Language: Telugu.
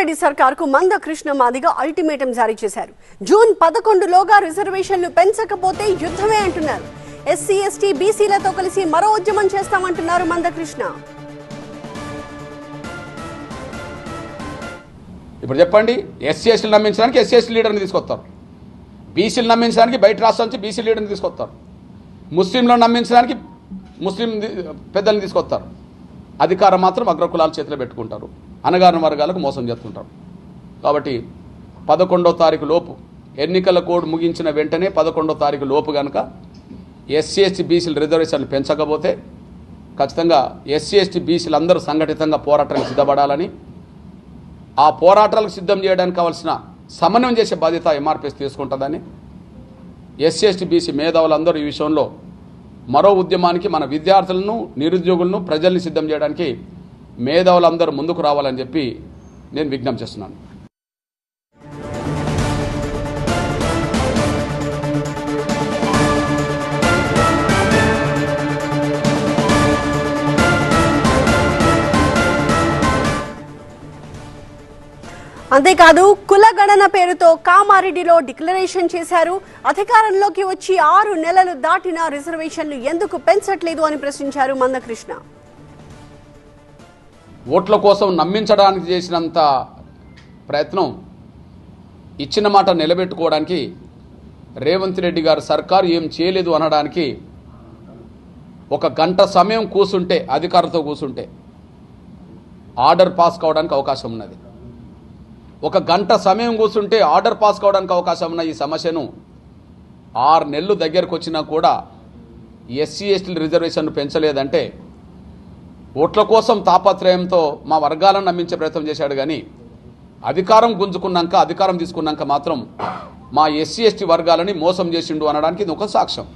రెడ్డి సర్కార్కు మంద కృష్ణ మాదిగ అల్టిమేటం జారీ చేశారు. జూన్ పదకొండులోగా రిజర్వేషన్లు పెంచకపోతే యుద్ధమే అంటున్నారు. ఎస్సీ ఎస్టీ బీసీలతో కలిసి మరో ఉద్యమం చేస్తామంటున్నారు మందకృష్ణ. ఇప్పుడు చెప్పండి ఎస్సీ ఎస్టీలు నమ్మించడానికి ఎస్సీ ఎస్టీ లీడర్ని తీసుకొస్తారు. బీసీలు నమ్మించడానికి బయట రాష్ట్రం నుంచి బీసీ లీడర్ని తీసుకొస్తారు. ముస్లింలను నమ్మించడానికి ముస్లిం పెద్దల్ని తీసుకొస్తారు. అధికారం మాత్రం అగ్రకులాల చేతిలో పెట్టుకుంటారు. అనగారిన వర్గాలకు మోసం చేస్తుంటారు. కాబట్టి పదకొండో తారీఖు లోపు ఎన్నికల కోడ్ ముగించిన వెంటనే పదకొండో తారీఖు లోపు కనుక ఎస్సీ ఎస్టీ బీసీల రిజర్వేషన్లు పెంచకపోతే ఖచ్చితంగా ఎస్సీ ఎస్టీ బీసీలు అందరూ సంఘటితంగా పోరాటానికి సిద్ధపడాలని ఆ పోరాటాలకు సిద్ధం చేయడానికి కావాల్సిన సమన్వయం చేసే బాధ్యత ఎంఆర్పిఎస్ తీసుకుంటుందని ఎస్సీ ఎస్టీ బీసీ మేధావులందరూ ఈ విషయంలో మరో ఉద్యమానికి మన విద్యార్థులను నిరుద్యోగులను ప్రజల్ని సిద్ధం చేయడానికి మేధావులందరూ ముందుకు రావాలని చెప్పి నేను విజ్ఞప్తి చేస్తున్నాను. అంతేకాదు కులగణన పేరుతో కామారెడ్డిలో డిక్లరేషన్ చేశారు. అధికారంలోకి వచ్చి ఆరు నెలలు దాటిన రిజర్వేషన్లు ఎందుకు పెంచట్లేదు అని ప్రశ్నించారు మందకృష్ణ. ఓట్ల కోసం నమ్మించడానికి చేసినంత ప్రయత్నం ఇచ్చిన మాట నిలబెట్టుకోవడానికి రేవంత్ రెడ్డి గారు సర్కారు ఏం చేయలేదు అనడానికి ఒక గంట సమయం కూసుంటే అధికారులతో కూసుంటే ఆర్డర్ పాస్ కావడానికి అవకాశం ఉన్నది. ఒక గంట సమయం కూర్చుంటే ఆర్డర్ పాస్ కావడానికి అవకాశం ఉన్న ఈ సమస్యను ఆరు నెలలు దగ్గరకు వచ్చినా కూడా ఎస్సీ ఎస్టీల రిజర్వేషన్ పెంచలేదంటే ఓట్ల కోసం తాపత్రయంతో మా వర్గాలను నమ్మించే ప్రయత్నం చేశాడు కానీ అధికారం గుంజుకున్నాక అధికారం తీసుకున్నాక మాత్రం మా ఎస్సీ ఎస్టీ వర్గాలని మోసం చేసిండు అనడానికి ఇది ఒక సాక్ష్యం.